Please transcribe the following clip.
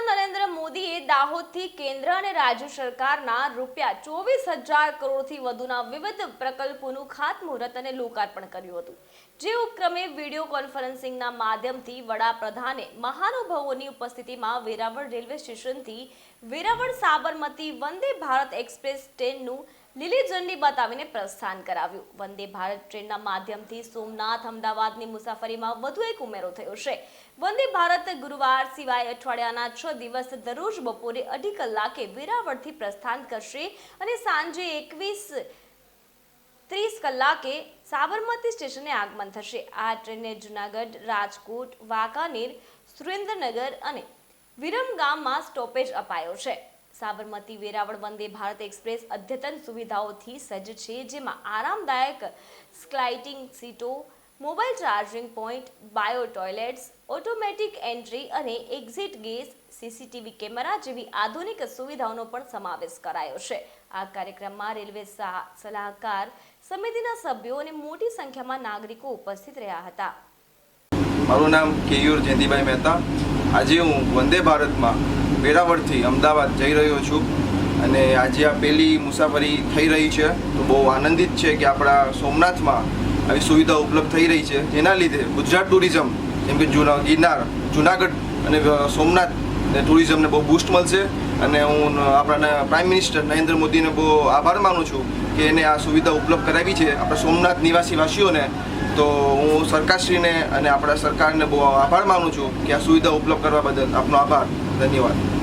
વડાપ્રધાન નરેન્દ્ર મોદીએ દાહોદથી કેન્દ્ર અને રાજ્ય સરકારના રૂપિયા ચોવીસ હજાર કરોડથી વધુના વિવિધ પ્રકલ્પોનું ખાતમુહૂર્ત અને લોકાર્પણ કર્યું હતું. જે ઉપક્રમે વીડિયો કોન્ફરન્સિંગના માધ્યમથી વડાપ્રધાને મહાનુભાવોની ઉપસ્થિતિમાં વેરાવળ રેલવે સ્ટેશનથી વેરાવળ સાબરમતી વંદે ભારત એક્સપ્રેસ ટ્રેનનું લીલી ઝંડી બતાવીને પ્રસ્થાન કરાવ્યું. વંદે ભારત ટ્રેનના માધ્યમથી સોમનાથ, અમદાવાદની મુસાફરીમાં વધુ એક ઉમેરો થયો છે. વંદે ભારત ગુરુવાર સિવાય અઠવાડિયાના છ દિવસ દરરોજ બપોરે અઢી કલાકે વેરાવળથી પ્રસ્થાન કરશે અને સાંજે એકવીસ ત્રીસ કલાકે સાબરમતી સ્ટેશને આગમન થશે. આ ટ્રેનને જુનાગઢ, રાજકોટ, વાંકાનેર, સુરેન્દ્રનગર અને વિરમગામમાં સ્ટોપેજ અપાયો છે. સાબરમતી વેરાવળ વંદે ભારત એક્સપ્રેસ અદ્યતન સુવિધાઓથી સજ્જ છે, જેમાં આરામદાયક સ્ક્લાઇટિંગ સીટો, mobile charging point, bio toilets, automatic entry અને એક્ઝિટ ગેસ, સીસીટીવી કેમેરા જેવી આધુનિક સુવિધાઓનો પણ સમાવેશ કરાયો છે. આ કાર્યક્રમમાં રેલવે સલાહકાર સમિતિના સભ્યો અને મોટી સંખ્યામાં નાગરિકો ઉપસ્થિત રહ્યા હતા. મારું નામ કેયુર જયંતિભાઈ મહેતા. આજે હું વંદે ભારતમાં વેરાવળથી અમદાવાદ જઈ રહ્યો છું અને આજે આ પહેલી મુસાફરી થઈ રહી છે. તો બહુ આનંદિત છે કે આપણા સોમનાથમાં આવી સુવિધા ઉપલબ્ધ થઈ રહી છે. જેના લીધે ગુજરાત ટુરિઝમ, જેમ કે જૂના ગિરનાર, જુનાગઢ અને સોમનાથ ને ટુરિઝમને બહુ બૂસ્ટ મળશે. અને હું આપણા પ્રાઇમ મિનિસ્ટર નરેન્દ્ર મોદીને બહુ આભાર માનું છું કે એને આ સુવિધા ઉપલબ્ધ કરાવી છે. આપણા સોમનાથ નિવાસી વાસીઓને તો હું સરકારશ્રીને અને આપણા સરકારને બહુ આભાર માનું છું કે આ સુવિધા ઉપલબ્ધ કરવા બદલ આપનો આભાર. ધન્યવાદ.